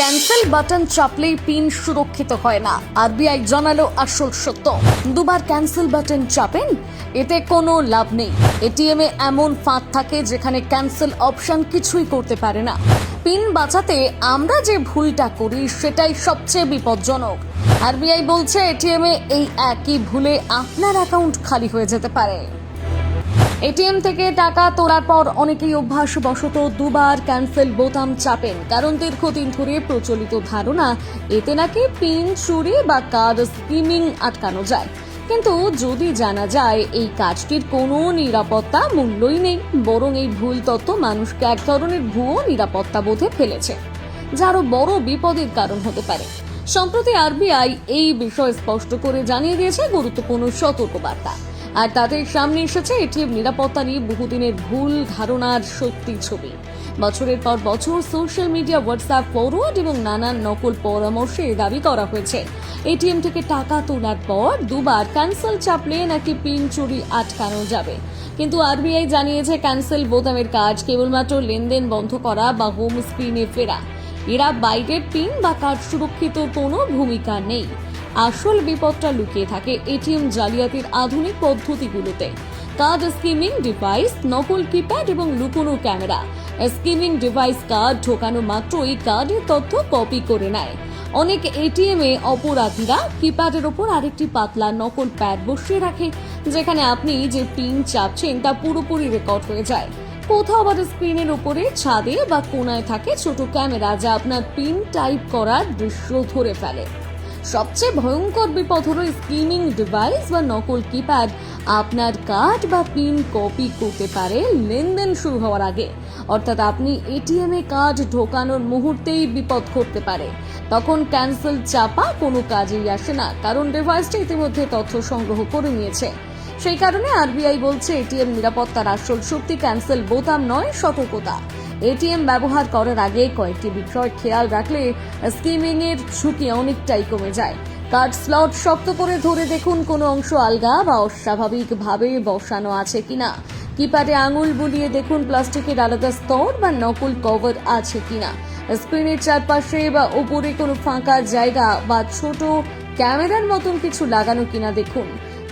Cancel button চাপলেই pin সুরক্ষিত হয় না। আরবিআই জানালো আসল সত্য। দুবার ক্যান্সেল বাটন চাপেন, এতে কোনো লাভ নেই। এটিএম এ এমন ফাঁক থাকে যেখানে ক্যান্সেল অপশন কিছুই করতে পারে না। পিন বাঁচাতে আমরা যে ভুলটা করি, সেটাই সবচেয়ে বিপজ্জনক। আরবিআই বলছে, এটিএম এ এই একই ভুলে আপনার অ্যাকাউন্ট খালি হয়ে যেতে পারে। এটিএম থেকে টাকা তোলার পর অনেকেই অভ্যাসবশত দুবার ক্যান্সেল বোতাম চাপেন। কারণ দীর্ঘদিন ধরে প্রচলিত ধারণা, এতে নাকি পিন, চুরি বা কার্ড স্কিমিং আটকানো যায়। কিন্তু যদি জানা যায়, এই কাজটির কোনো নিরাপত্তা মূল্যই নেই, বরং এই ভুল তথ্য মানুষকে এক ধরনের ভুয়ো নিরাপত্তা বোধে ফেলেছে যা বড় বিপদের কারণ হতে পারে। সম্প্রতি আরবিআই এই বিষয় স্পষ্ট করে জানিয়ে দিয়েছে গুরুত্বপূর্ণ সতর্কবার্তা। আর তাদের সামনে এসেছে এটিএম নিরাপত্তা নিয়ে বহুদিনের ভুল ধারণার সত্যি ছবি। বছরের পর বছর সোশ্যাল মিডিয়া, হোয়াটসঅ্যাপ, ফরওয়ার্ড এবং নানান নকল পরামর্শে দাবি করা হয়েছে। এটিএম থেকে টাকা তোলার পর দুবার ক্যান্সেল চাপলে নাকি পিন চুরি আটকানো যাবে। কিন্তু আরবিআই জানিয়েছে ক্যান্সেল বোতামের কাজ কেবলমাত্র লেনদেন বন্ধ করা বা হোম স্ক্রিনে ফেরা। এরা বাইরের পিন বা কার্ড সুরক্ষিত কোনো ভূমিকা নেই। আসল বিপদটা লুকিয়ে থাকে এটিএম জালিয়াতির আধুনিক পদ্ধতিগুলোতে। কার্ড স্কিমিং ডিভাইস, নকল কিপ্যাড এবং লুকোনো ক্যামেরা। স্কিমিং ডিভাইস কার্ড ঢোকানো মাত্রই কার্ডের তথ্য কপি করে নেয়। অনেক এটিএম এ অপরাধীরা কিপ্যাডের ওপর আরেকটি পাতলা নকল প্যাড বসিয়ে রাখে, যেখানে আপনি যে পিন চাপছেন তা পুরোপুরি রেকর্ড হয়ে যায়। কোথাও আবার স্ক্রিনের উপরে ছাদে বা কোনায় থাকে ছোট ক্যামেরা যা আপনার পিন টাইপ করার দৃশ্য ধরে ফেলে। সবচেয়ে ভয়ঙ্কর বিপদ হলো স্ক্রিনিং ডিভাইস বা নকল কিপ্যাড। আপনার কার্ড বা পিন কপি করতে পারে, লেনদেন শুরু হওয়ার আগে। অর্থাৎ আপনি এটিএম কার্ড ঢোকানোর মুহূর্তেই বিপদ ঘটতে পারে। তখন ক্যান্সেল চাপা কোনো কাজেই আসে না, কারণ ডিভাইসটি ইতিমধ্যে তথ্য সংগ্রহ করে নিয়েছে। সেই কারণে আরবিআই বলছে, এটিএম নিরাপত্তার আসল শক্তি ক্যান্সেল বোতাম নয়, সতর্কতা। এটিএম ব্যবহার করার আগে কয়েকটি বিষয় খেয়াল রাখলে স্কিমিং এর ঝুঁকি অনেকটাই কমে যায়। কার্ড স্লট শক্ত করে ধরে দেখুন কোনো অংশ আলগা বা অস্বাভাবিকভাবে বসানো আছে কিনা। কিপ্যাডে আঙুল বুলিয়ে দেখুন প্লাস্টিকের আলাদা স্তর বা নকল কভার আছে কিনা। স্ক্রিনের চারপাশে বা উপরে কোনো ফাঁকা জায়গা বা ছোট ক্যামেরার মতন কিছু লাগানো কিনা দেখুন।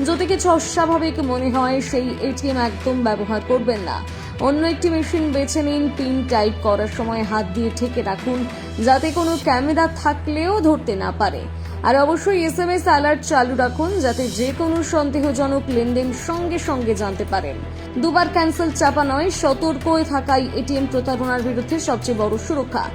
যদি কিছু অস্বাভাবিক মনে হয়, সেই এটিএম একদম ব্যবহার করবেন না। অন্য একটি মেশিন বেছে নিন, পিন টাইপ করার সময় হাত দিয়ে ঠেকে রাখুন, যাতে কোনো ক্যামেরা থাকলেও ধরতে না পারে। আর অবশ্যই এস এম এস অ্যালার্ট চালু রাখুন, যাতে যে কোনো সন্দেহজনক লেনদেন সঙ্গে সঙ্গে জানতে পারেন। দুবার ক্যান্সেল চাপা নয়, সতর্ক থাকাই এটিএম প্রতারণার বিরুদ্ধে সবচেয়ে বড় সুরক্ষা।